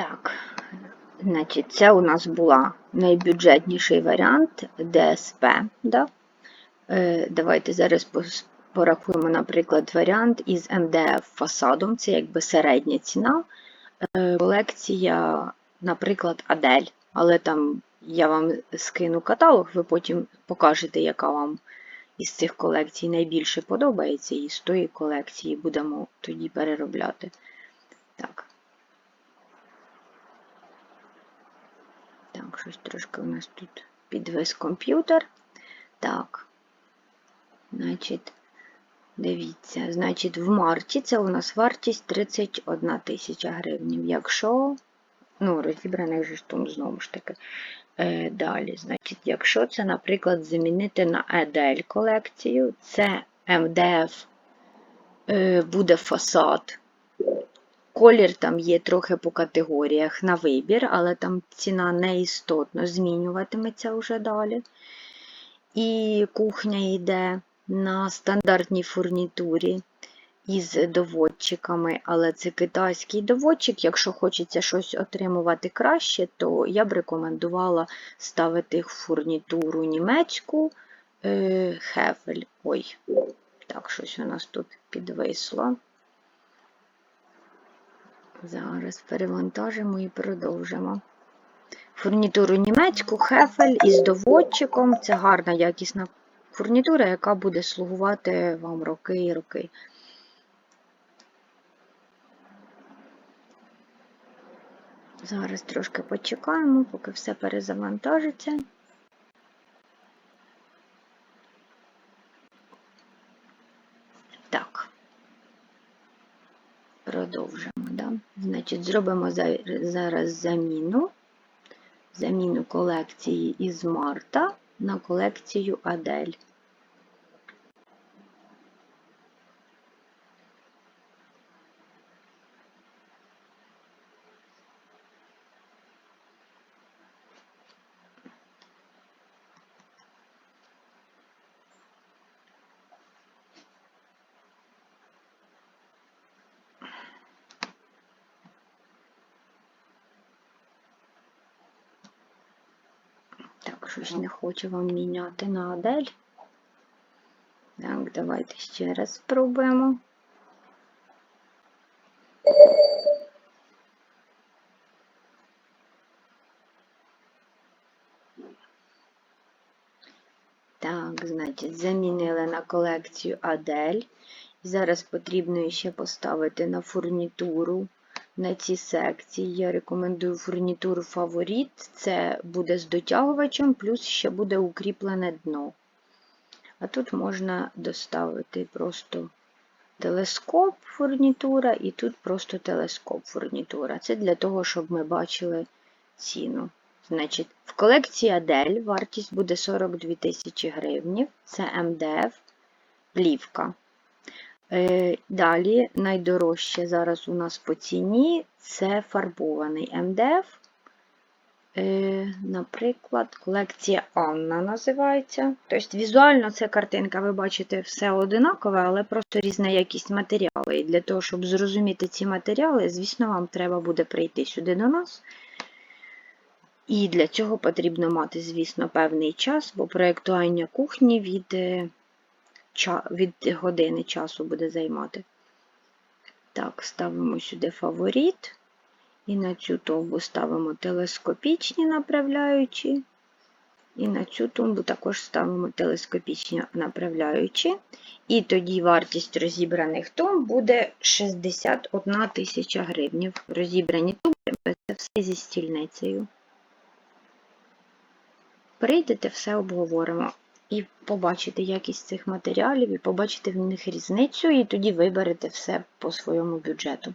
Так, значить, це у нас була найбюджетніший варіант ДСП. Да? Е, давайте зараз порахуємо, наприклад, варіант із МДФ фасадом, це якби середня ціна. Е, колекція, наприклад, Адель, але там я вам скину каталог, ви потім покажете, яка вам із цих колекцій найбільше подобається, і з тої колекції будемо тоді переробляти. Так. Так, щось трошки у нас тут підвис комп'ютер. Так. Значить, дивіться, значить, в марті це у нас вартість 31 тисяча гривень. Якщо, ну, розібраних же ж там знову ж таки. Е, далі, значить, якщо це, наприклад, замінити на EDL колекцію, це МДФ е, буде фасад. Колір там є трохи по категоріях на вибір, але там ціна не істотно змінюватиметься вже далі. І кухня йде на стандартній фурнітурі із доводчиками, але це китайський доводчик. Якщо хочеться щось отримувати краще, то я б рекомендувала ставити фурнітуру німецьку е, Хефель. Ой, так, щось у нас тут підвисло. Зараз перевантажимо і продовжимо. Фурнітуру німецьку, хефель із доводчиком. Це гарна якісна фурнітура, яка буде слугувати вам роки і роки. Зараз трошки почекаємо, поки все перезавантажиться. Так. Продовжимо. Значить, зробимо за- зараз заміну. Заміну колекції із Марта на колекцію Адель. Так, щось не хочу вам міняти на Адель. Так, давайте ще раз спробуємо. Так, значить, замінили на колекцію Адель. Зараз потрібно ще поставити на фурнітуру на ці секції. Я рекомендую фурнітуру фаворит. Це буде з дотягувачем, плюс ще буде укріплене дно. А тут можна доставити просто телескоп фурнітура, і тут просто телескоп фурнітура. Це для того, щоб ми бачили ціну. Значить, в колекції Адель вартість буде 42 тисячі гривнів. Це МДФ плівка. Е, Далі найдорожче зараз у нас по ціні це фарбований МДФ. Е, Наприклад, колекція Анна називається. Тобто візуально це картинка, ви бачите, все одинакове, але просто різна якість матеріалу. І для того, щоб зрозуміти ці матеріали, звісно, вам треба буде прийти сюди до нас. І для цього потрібно мати, звісно, певний час, бо проєктування кухні від, е, від години часу буде займати. Так, ставимо сюди фаворит. І на цю тумбу ставимо телескопічні направляючі. І на цю тумбу також ставимо телескопічні направляючі. І тоді вартість розібраних тумб буде 61 тисяча гривень. Розібрані тумби це все зі стільницею. Прийдете, все обговоримо. І побачите якість цих матеріалів, і побачите в них різницю, і тоді виберете все по своєму бюджету.